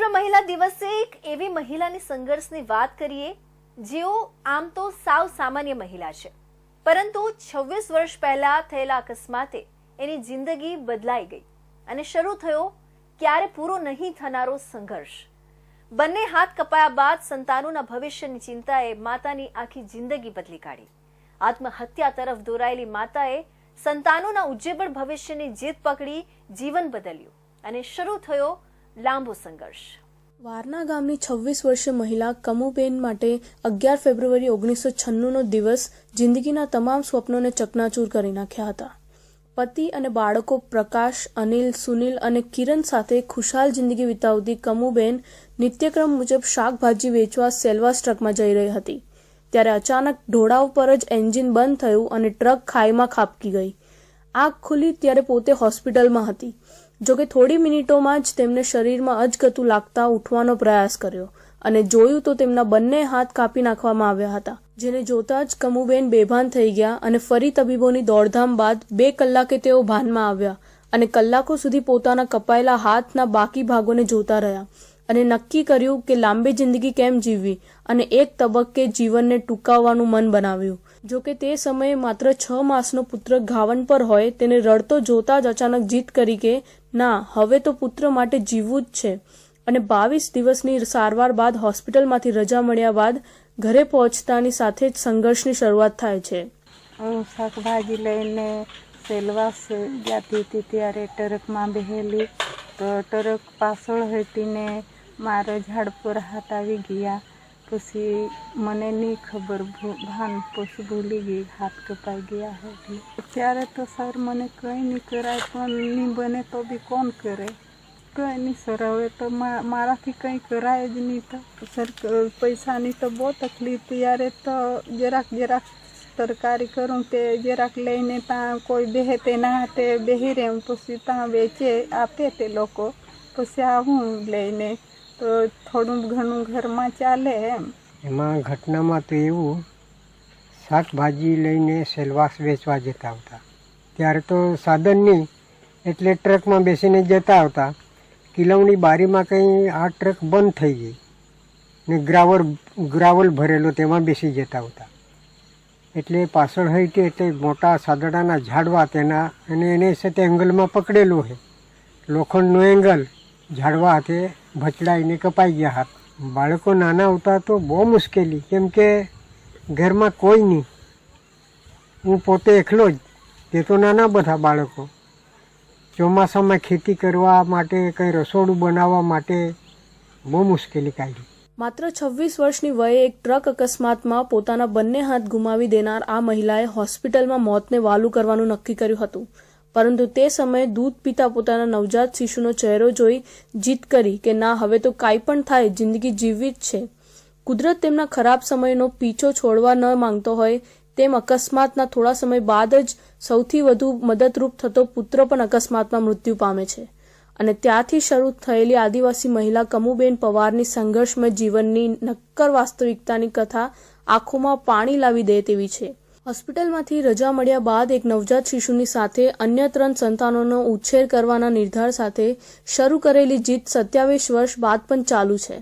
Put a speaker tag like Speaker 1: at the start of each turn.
Speaker 1: વિશ્વ મહિલા દિવસે એક એવી મહિલાની સંઘર્ષની વાત કરીએ, જેઓ આમ તો સાવ સામાન્ય મહિલા છે. પરંતુ છવ્વીસ વર્ષ પહેલા થયેલા અકસ્માતે એની જિંદગી બદલાઈ ગઈ અને શરૂ થયો ક્યારે પૂરો નહીં થનારો સંઘર્ષ. બંને હાથ કપાયા બાદ સંતાનોના ભવિષ્યની ચિંતાએ માતાની આખી જિંદગી બદલી કાઢી. આત્મહત્યા તરફ દોરાયેલી માતાએ સંતાનોના ઉજ્જવળ ભવિષ્યની જીત પકડી જીવન બદલ્યું અને શરૂ થયો લાંબો સંઘર્ષ.
Speaker 2: વારના ગામની છવ્વીસ વર્ષીય મહિલા કમુબેન માટે અગિયાર ફેબ્રુઆરી ઓગણીસો છન્નુંનો દિવસ જિંદગીના તમામ સ્વપ્નોને ચકનાચૂર કરી નાખ્યા હતા. પતિ અને બાળકો પ્રકાશ, અનિલ, સુનિલ અને કિરણ સાથે ખુશાલ જિંદગી વિતાવતી કમુબેન નિત્યક્રમ મુજબ શાકભાજી વેચવા સેલ્વા ટ્રકમાં જઈ રહી હતી. ત્યારે અચાનક ઢોળાવ પર જ એન્જિન બંધ થયું અને ટ્રક ખાઈમાં ખાબકી ગઈ. આગ ખુલી ત્યારે પોતે હોસ્પિટલમાં હતી. જોકે થોડી મિનિટોમાં જ તેમને શરીરમાં અજગતું લાગતા ઉઠવાનો પ્રયાસ કર્યો અને જોયું તો તેમના બંને હાથ કાપી નાખવામાં આવ્યા હતા. જેને જોતા જ કમુબેન બેભાન થઈ ગયા અને ફરી તબીબોની દોડધામ બાદ બે કલાકે તેઓ ભાનમાં આવ્યા અને કલાકો સુધી પોતાના કપાયેલા હાથના બાકી ભાગોને જોતા રહ્યા. અને નક્કી કર્યું કે લાંબી જિંદગી કેમ જીવવી અને એક તબક્કે જીવનને ટૂંકાવવાનું મન બનાવ્યું. જો કે તે સમયે માત્ર છ માસનો પુત્ર ઘાવન પર હોય, તેને રડતો જોતા જ અચાનક જીત કરી કે, ના, હવે તો પુત્ર માટે જીવવું જ છે. અને બાવીસ દિવસની સારવાર બાદ હોસ્પિટલમાંથી રજા મળ્યા બાદ ઘરે પહોંચતાની સાથે જ સંઘર્ષની શરૂઆત થાય છે.
Speaker 3: હું શાકભાજી લઈને સેલવાસ જતી હતી ત્યારે ટરકમાં બેહેલી, તો ટરક પાછળ હટીને મારા ઝાડ પર હાથ આવી ગયા. પછી મને નહીં ખબર ભાન પછી ભૂલી ગઈ, હાથ કપાઈ ગયા હતી ત્યારે તો સર મને કંઈ નહીં કરાય, પણ નહીં બને તો બી કોણ કરે? કંઈ નહીં સર, હવે તો મારાથી કંઈ કરાય જ નહીં તો. સર પૈસાની તો બહુ તકલીફ. ત્યારે તો જરાક જરાક તરકારી કરું તે જરાક લઈને ત્યાં કોઈ બેહે તેના હાથે બેહી રહે, પછી ત્યાં વેચે, આપે તે લોકો. પછી આવું લઈને તો થોડું ઘણું ઘરમાં ચાલે એમ.
Speaker 4: એમાં ઘટનામાં તો એવું, શાકભાજી લઈને સેલવાસ વેચવા જતા આવતા. ત્યારે તો સાધન નહીં એટલે ટ્રકમાં બેસીને જતા આવતા. કિલવની બારીમાં કંઈ આ ટ્રક બંધ થઈ ગઈ ને ગ્રાવલ ગ્રાવલ ભરેલો તેમાં બેસી જતા હતા એટલે પાછળ હઈટી એટલે મોટા સાદડાના ઝાડવા તેના, અને એને સાથે એંગલમાં પકડેલું છે લોખંડનો એંગલ ઝાડવા હાથે ભચડાઈને કપાઈ ગયા હાથ. બાળકો નાના હતા તો બહુ મુશ્કેલી, કેમ કે ઘરમાં કોઈ નહીં. હું પોતે એકલો જ, તે તો નાના બધા બાળકો. ચોમાસામાં ખેતી કરવા માટે કંઈ રસોડું બનાવવા માટે બહુ મુશ્કેલી કાઢી.
Speaker 2: માત્ર છવ્વીસ વર્ષની વયે એક ટ્રક અકસ્માતમાં પોતાના બંને હાથ ગુમાવી દેનાર આ મહિલાએ હોસ્પિટલમાં મોતને વાલું કરવાનું નક્કી કર્યું હતું. પરંતુ તે સમયે દૂધ પીતા પોતાના નવજાત શિશુનો ચહેરો જોઈ જીત કરી કે ના, હવે તો કાંઈ પણ થાય, જિંદગી જીવવી જ છે. કુદરત તેમના ખરાબ સમયનો પીછો છોડવા ન માંગતો હોય તેમ અકસ્માતના થોડા સમય બાદ જ સૌથી વધુ મદદરૂપ થતો પુત્ર પણ અકસ્માતમાં મૃત્યુ પામે છે. અને ત્યાંથી શરૂ થયેલી આદિવાસી મહિલા કમુબેન પવારની સંઘર્ષમય જીવનની નક્કર વાસ્તવિકતાની કથા આંખોમાં પાણી લાવી દે તેવી છે. હોસ્પિટલમાંથી રજા મળ્યા બાદ એક નવજાત શિશુની સાથે અન્ય ત્રણ સંતાનોનો ઉછેર કરવાના નિર્ધાર સાથે શરૂ કરેલી જીત સત્યાવીસ વર્ષ બાદ પણ ચાલુ છે.